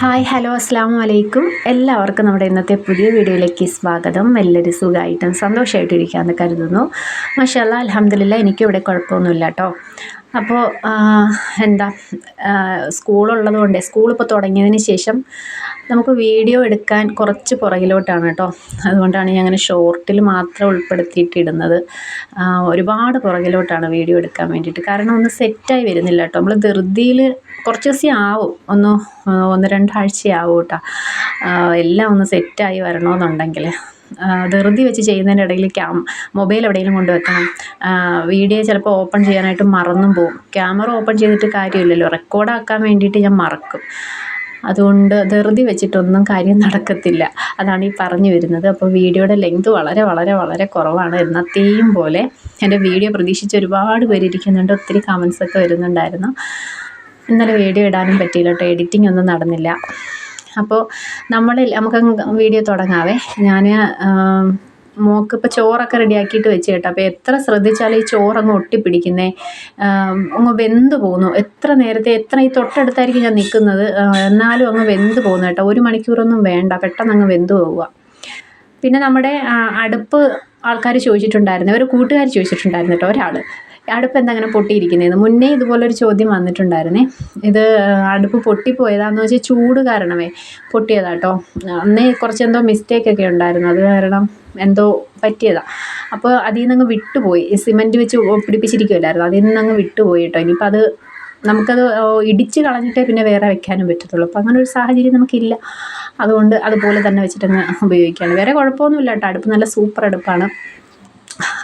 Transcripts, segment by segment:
Hi hello അസ്സാം വലൈക്കും എല്ലാവർക്കും നമ്മുടെ ഇന്നത്തെ പുതിയ വീഡിയോയിലേക്ക് സ്വാഗതം. എല്ലാവരും സുഖമായിട്ടും സന്തോഷമായിട്ടിരിക്കാമെന്ന് കരുതുന്നു. മഷാല്ല അലഹമില്ല എനിക്കിവിടെ കുഴപ്പമൊന്നുമില്ല കേട്ടോ അപ്പോൾ എന്താ സ്കൂളുള്ളത് കൊണ്ട് സ്കൂൾ ഇപ്പോൾ തുടങ്ങിയതിന് ശേഷം നമുക്ക് വീഡിയോ എടുക്കാൻ കുറച്ച് പുറകിലോട്ടാണ് കേട്ടോ. അതുകൊണ്ടാണ് ഞാൻ അങ്ങനെ ഷോർട്ടിൽ മാത്രം ഉൾപ്പെടുത്തിയിട്ട് ഇടുന്നത് ഒരുപാട് പുറകിലോട്ടാണ് വീഡിയോ എടുക്കാൻ വേണ്ടിയിട്ട്. കാരണം ഒന്ന് സെറ്റായി വരുന്നില്ല കേട്ടോ. നമ്മൾ ധൃതിയിൽ കുറച്ച് ദിവസം ആവും. ഒന്ന് ഒന്ന് രണ്ടാഴ്ചയാവും കേട്ടോ. എല്ലാം ഒന്ന് സെറ്റായി വരണമെന്നുണ്ടെങ്കിൽ ധൃതി വെച്ച് ചെയ്യുന്നതിന്റെ ഇടയിൽ ക്യാം മൊബൈൽ എവിടെയെങ്കിലും കൊണ്ടുവെക്കണം. വീഡിയോ ചിലപ്പോൾ ഓപ്പൺ ചെയ്യാനായിട്ട് മറന്നും പോകും ക്യാമറ ഓപ്പൺ ചെയ്തിട്ട് കാര്യമില്ലല്ലോ. റെക്കോർഡാക്കാൻ വേണ്ടിയിട്ട് ഞാൻ മറക്കും. അതുകൊണ്ട് ധൃതി വെച്ചിട്ടൊന്നും കാര്യം നടക്കത്തില്ല. അതാണ് ഈ പറഞ്ഞു വരുന്നത്. അപ്പോൾ വീഡിയോയുടെ ലെങ്ത് വളരെ വളരെ വളരെ കുറവാണ്. എന്നത്തെയും പോലെ എന്റെ വീഡിയോ പ്രതീക്ഷിച്ച് ഒരുപാട് പേര് ഇരിക്കുന്നുണ്ട്. ഒത്തിരി കമൻസൊക്കെ വരുന്നുണ്ടായിരുന്നു. ഇന്നലെ വീഡിയോ ഇടാനും പറ്റിയില്ല കേട്ടോ. എഡിറ്റിംഗ് ഒന്നും നടന്നില്ല. അപ്പോൾ നമ്മൾ നമുക്ക് വീഡിയോ തുടങ്ങാവേ. ഞാൻ മോക്ക് ഇപ്പോൾ ചോറൊക്കെ റെഡിയാക്കിയിട്ട് വെച്ച് കേട്ടോ. അപ്പോൾ എത്ര ശ്രദ്ധിച്ചാലും ഈ ചോറങ്ങ് ഒട്ടിപ്പിടിക്കുന്നേ. അങ്ങ് വെന്ത് പോകുന്നു എത്ര നേരത്തെ എത്ര ഈ തൊട്ടടുത്തായിരിക്കും ഞാൻ നിൽക്കുന്നത്. എന്നാലും അങ്ങ് വെന്ത് പോകുന്നു കേട്ടോ. ഒരു മണിക്കൂറൊന്നും വേണ്ട. പെട്ടെന്ന് അങ്ങ് വെന്ത് പോവുക. പിന്നെ നമ്മുടെ അടുപ്പ് ആൾക്കാർ ചോദിച്ചിട്ടുണ്ടായിരുന്നു. ഒരു കൂട്ടുകാർ ചോദിച്ചിട്ടുണ്ടായിരുന്നു കേട്ടോ ഒരാൾ അടുപ്പ് എന്താ അങ്ങനെ പൊട്ടിയിരിക്കുന്നതെന്ന് മുന്നേ ഇതുപോലൊരു ചോദ്യം വന്നിട്ടുണ്ടായിരുന്നേ. ഇത് അടുപ്പ് പൊട്ടിപ്പോയതാന്ന് വെച്ചാൽ ചൂട് കാരണമേ പൊട്ടിയതാട്ടോ. അന്നേ കുറച്ചെന്തോ മിസ്റ്റേക്കൊക്കെ ഉണ്ടായിരുന്നു. അത് കാരണം എന്തോ പറ്റിയതാണ് അപ്പോൾ അതിൽ നിന്നങ്ങ് വിട്ടുപോയി സിമന്റ് വെച്ച് പിടിപ്പിച്ചിരിക്കുമല്ലായിരുന്നു അതിൽ നിന്നങ്ങ് വിട്ടുപോയി കേട്ടോ ഇനിയിപ്പോൾ അത് നമുക്കത് ഇടിച്ച് കളഞ്ഞിട്ടേ പിന്നെ വേറെ വെക്കാനും പറ്റത്തുള്ളൂ. അപ്പോൾ അങ്ങനെ ഒരു സാഹചര്യം നമുക്കില്ല. അതുകൊണ്ട് അതുപോലെ തന്നെ വെച്ചിട്ടങ്ങ് ഉപയോഗിക്കുകയാണ്. വേറെ കുഴപ്പമൊന്നുമില്ല കേട്ടോ അടുപ്പ് നല്ല സൂപ്പർ അടുപ്പാണ്.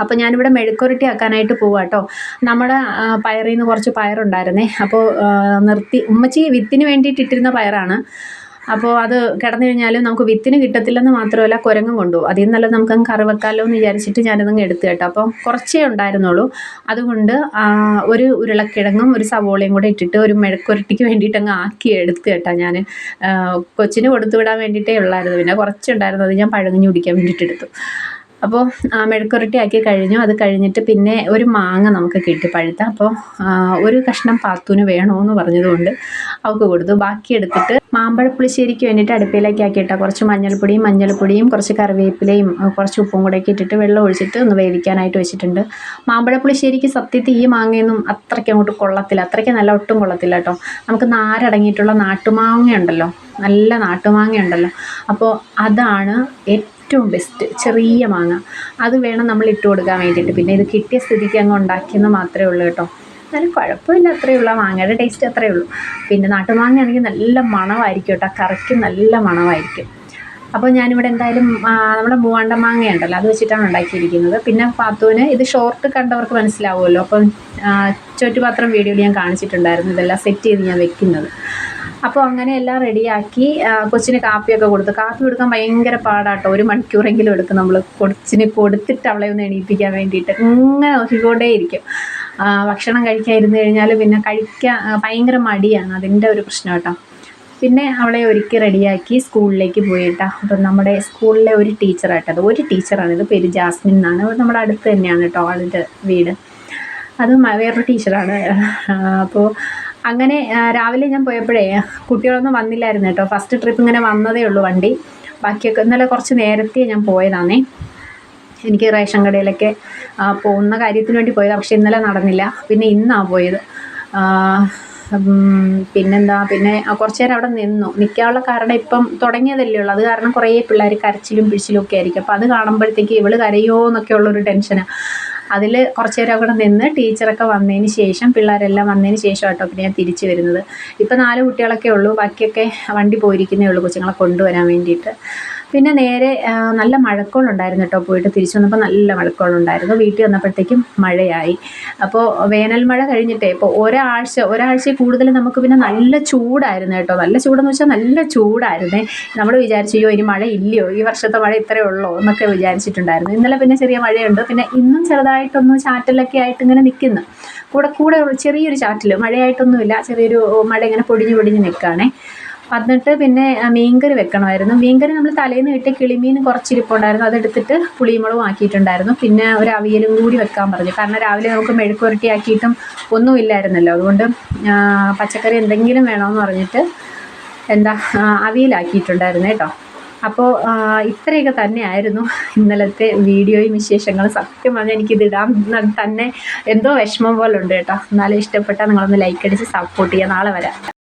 അപ്പോൾ ഞാനിവിടെ മെഴുക്കുരുട്ടി ആക്കാനായിട്ട് പോവാം കേട്ടോ നമ്മുടെ പയറിൽ നിന്ന് കുറച്ച് പയറുണ്ടായിരുന്നേ. അപ്പോൾ നിർത്തി ഉമ്മച്ചി വിത്തിന് വേണ്ടിയിട്ട് ഇട്ടിരുന്ന പയറാണ്. അപ്പോൾ അത് കിടന്നു കഴിഞ്ഞാലും നമുക്ക് വിത്തിന് കിട്ടത്തില്ലെന്ന് മാത്രമല്ല കുരങ്ങും കൊണ്ടുപോകും അതിൽ നിന്നല്ല നമുക്ക് അങ്ങ് വെക്കാമല്ലോ എന്ന് വിചാരിച്ചിട്ട് ഞാനതങ്ങ് എടുത്തു കേട്ടോ. അപ്പോൾ കുറച്ചേ ഉണ്ടായിരുന്നുള്ളൂ. അതുകൊണ്ട് ഒരു ഉരുളക്കിഴങ്ങും ഒരു സവോളയും കൂടെ ഇട്ടിട്ട് ഒരു മെഴുക്കുരട്ടിക്ക് വേണ്ടിയിട്ട് അങ്ങ് ആക്കി എടുത്തു കേട്ടോ ഞാൻ കൊച്ചിന് കൊടുത്തു വിടാൻ വേണ്ടിയിട്ടേ ഉള്ളായിരുന്നു. പിന്നെ കുറച്ചുണ്ടായിരുന്നു അത് ഞാൻ പഴങ്ങിഞ്ഞ് കുടിക്കാൻ വേണ്ടിയിട്ട് എടുത്തു. അപ്പോൾ ആ മെഴുക്കുരട്ടി ആക്കി കഴിഞ്ഞു. അത് കഴിഞ്ഞിട്ട് പിന്നെ ഒരു മാങ്ങ നമുക്ക് കിട്ടി പഴുത്ത. അപ്പോൾ ഒരു കഷ്ണം പാത്തൂന് വേണമെന്ന് പറഞ്ഞതുകൊണ്ട് അവൾക്ക് കൊടുത്തു. ബാക്കി എടുത്തിട്ട് മാമ്പഴപ്പുളിശ്ശേരിക്ക് വേണ്ടിയിട്ട് അടുപ്പിലേക്ക് ആക്കിയിട്ട കുറച്ച് മഞ്ഞൾപ്പൊടിയും മഞ്ഞൾപ്പൊടിയും കുറച്ച് കറിവേപ്പിലയും കുറച്ച് ഉപ്പും കൂടെ ഒക്കെ ഇട്ടിട്ട് വെള്ളം ഒഴിച്ചിട്ട് ഒന്ന് വേവിക്കാനായിട്ട് വെച്ചിട്ടുണ്ട്. മാമ്പഴപ്പുളിശ്ശേരിക്ക് സത്യത്തിൽ ഈ മാങ്ങയൊന്നും അത്രയ്ക്ക് അങ്ങോട്ട് കൊള്ളത്തില്ല. അത്രയ്ക്ക് നല്ല ഒട്ടും കൊള്ളത്തില്ല കേട്ടോ. നമുക്ക് നാരടങ്ങിയിട്ടുള്ള നാട്ടുമാങ്ങ ഉണ്ടല്ലോ നല്ല നാട്ടുമാങ്ങ ഉണ്ടല്ലോ അപ്പോൾ അതാണ് ഏറ്റവും ഏറ്റവും ബെസ്റ്റ് ചെറിയ മാങ്ങ. അത് വേണം നമ്മൾ ഇട്ട് കൊടുക്കാൻ വേണ്ടിയിട്ട്. പിന്നെ ഇത് കിട്ടിയ സ്ഥിതിക്ക് അങ്ങ് ഉണ്ടാക്കിയെന്ന് മാത്രമേ ഉള്ളൂ കേട്ടോ. എന്നാലും കുഴപ്പമില്ല അത്രയേ ഉള്ളൂ മാങ്ങയുടെ ടേസ്റ്റ് അത്രയേ ഉള്ളൂ. പിന്നെ നാട്ടുമാങ്ങ ആണെങ്കിൽ നല്ല മണമായിരിക്കും കേട്ടോ. കറിക്ക് നല്ല മണമായിരിക്കും. അപ്പോൾ ഞാനിവിടെ എന്തായാലും നമ്മുടെ മൂവാണ്ട മാങ്ങ ഉണ്ടല്ലോ അത് വെച്ചിട്ടാണ് ഉണ്ടാക്കിയിരിക്കുന്നത്. പിന്നെ പാത്തുവിന് ഇത് ഷോർട്ട് കണ്ടവർക്ക് മനസ്സിലാവുമല്ലോ. അപ്പം ചുറ്റുപാത്രം വീഡിയോയിൽ ഞാൻ കാണിച്ചിട്ടുണ്ടായിരുന്നു. ഇതെല്ലാം സെറ്റ് ചെയ്ത് ഞാൻ വെക്കുന്നത്. അപ്പോൾ അങ്ങനെ എല്ലാം റെഡിയാക്കി കൊച്ചിന് കാപ്പിയൊക്കെ കൊടുത്തു. കാപ്പി കൊടുക്കാൻ ഭയങ്കര പാടാട്ടോ. ഒരു മണിക്കൂറെങ്കിലും എടുക്കും നമ്മൾ കൊച്ചിന് കൊടുത്തിട്ട് അവളെ ഒന്ന് എണീപ്പിക്കാൻ വേണ്ടിയിട്ട്. ഇങ്ങനെ നോക്കിക്കൊണ്ടേ ഇരിക്കും ഭക്ഷണം കഴിക്കാൻ ഇരുന്ന് കഴിഞ്ഞാൽ പിന്നെ കഴിക്കാൻ ഭയങ്കര മടിയാണ്. അതിന്റെ ഒരു പ്രശ്നം കേട്ടോ. പിന്നെ അവളെ ഒരുക്കി റെഡിയാക്കി സ്കൂളിലേക്ക് പോയിട്ടാ. അപ്പം നമ്മുടെ സ്കൂളിലെ ഒരു ടീച്ചറായിട്ടത് ഒരു ടീച്ചറാണ്. ഇത് പേര് ജാസ്മിൻ എന്നാണ്. നമ്മുടെ അടുത്ത് തന്നെയാണ് കേട്ടോ ആളുടെ വീട്. അത് വേറൊരു ടീച്ചറാണ്. അപ്പോൾ അങ്ങനെ രാവിലെ ഞാൻ പോയപ്പോഴേ കുട്ടികളൊന്നും വന്നില്ലായിരുന്നു കേട്ടോ. ഫസ്റ്റ് ട്രിപ്പ് ഇങ്ങനെ വന്നതേ ഉള്ളൂ വണ്ടി. ബാക്കിയൊക്കെ ഇന്നലെ കുറച്ച് നേരത്തെ ഞാൻ പോയതാണേ. എനിക്ക് റേഷൻ കടയിലൊക്കെ പോകുന്ന കാര്യത്തിന് വേണ്ടി പോയത് പക്ഷേ ഇന്നലെ നടന്നില്ല. പിന്നെ ഇന്നാണ് പോയത്. പിന്നെന്താ? പിന്നെ കുറച്ച് നേരം അവിടെ നിന്നു. നിൽക്കാനുള്ള കാരണം ഇപ്പം തുടങ്ങിയതല്ലേ ഉള്ളൂ. അത് കാരണം കുറേ പിള്ളേർ കരച്ചിലും പിഴിച്ചിലും ഒക്കെ ആയിരിക്കും. അപ്പോൾ അത് കാണുമ്പോഴത്തേക്ക് ഇവൾ കരയോ എന്നൊക്കെ ഉള്ളൊരു ടെൻഷനാണ് അതിൽ കുറച്ച് നേരം അവിടെ നിന്ന് ടീച്ചറൊക്കെ വന്നതിന് ശേഷം പിള്ളേരെല്ലാം വന്നതിന് ശേഷം ആട്ടോ പിന്നെ ഞാൻ തിരിച്ചു വരുന്നത്. ഇപ്പം നാല് കുട്ടികളൊക്കെ ഉള്ളൂ. ബാക്കിയൊക്കെ വണ്ടി പോയിരിക്കുന്നേ ഉള്ളൂ കൊച്ചുങ്ങളെ കൊണ്ടുവരാൻ വേണ്ടിയിട്ട്. പിന്നെ നേരെ നല്ല മഴക്കോളുണ്ടായിരുന്നു കേട്ടോ. പോയിട്ട് തിരിച്ചു വന്നപ്പോൾ നല്ല മഴക്കോളുണ്ടായിരുന്നു. വീട്ടിൽ വന്നപ്പോഴത്തേക്കും മഴയായി. അപ്പോൾ വേനൽ മഴ കഴിഞ്ഞിട്ടേ ഇപ്പോൾ ഒരാഴ്ച ഒരാഴ്ച കൂടുതൽ നമുക്ക് പിന്നെ നല്ല ചൂടായിരുന്നു കേട്ടോ. നല്ല ചൂടെന്ന് വെച്ചാൽ നല്ല ചൂടായിരുന്നേ. നമ്മൾ വിചാരിച്ചു ഇനി മഴ ഇല്ലയോ ഈ വർഷത്തെ മഴ ഇത്രയേ ഉള്ളോ? എന്നൊക്കെ വിചാരിച്ചിട്ടുണ്ടായിരുന്നു. ഇന്നലെ പിന്നെ ചെറിയ മഴയുണ്ട്. പിന്നെ ഇന്നും ചെറുതായിട്ടൊന്ന് ചാറ്റലൊക്കെ ആയിട്ട് ഇങ്ങനെ നിൽക്കുന്നു കൂടെ കൂടെ ചെറിയൊരു ചാറ്റൽ മഴയായിട്ടൊന്നുമില്ല. ചെറിയൊരു മഴ ഇങ്ങനെ പൊടിഞ്ഞ് പൊടിഞ്ഞ് നിൽക്കുകയാണേ എന്നിട്ട് പിന്നെ മീൻകറി വെക്കണമായിരുന്നു. മീൻകറി നമ്മൾ തലേന്ന് കിട്ടിയ കിളിമീൻ കുറച്ചിരിപ്പുണ്ടായിരുന്നു. അതെടുത്തിട്ട് പുളിമുളകും ആക്കിയിട്ടുണ്ടായിരുന്നു. പിന്നെ ഒരു അവിയലും കൂടി വെക്കാൻ പറഞ്ഞു. കാരണം രാവിലെ നമുക്ക് മെഴുക്കുരട്ടി ആക്കിയിട്ടും ഒന്നുമില്ലായിരുന്നല്ലോ അതുകൊണ്ട് പച്ചക്കറി എന്തെങ്കിലും വേണമെന്ന് പറഞ്ഞിട്ട് എന്താ അവിയലാക്കിയിട്ടുണ്ടായിരുന്നു കേട്ടോ. അപ്പോൾ ഇത്രയൊക്കെ തന്നെയായിരുന്നു ഇന്നലത്തെ വീഡിയോയും വിശേഷങ്ങളും. സത്യം പറഞ്ഞാൽ എനിക്കിത് ഇടാം തന്നെ എന്തോ വിഷമം പോലെ ഉണ്ട് കേട്ടോ. എന്നാലും ഇഷ്ടപ്പെട്ടാൽ നിങ്ങളൊന്ന് ലൈക്ക് അടിച്ച് സപ്പോർട്ട് ചെയ്യുക നാളെ വരാം.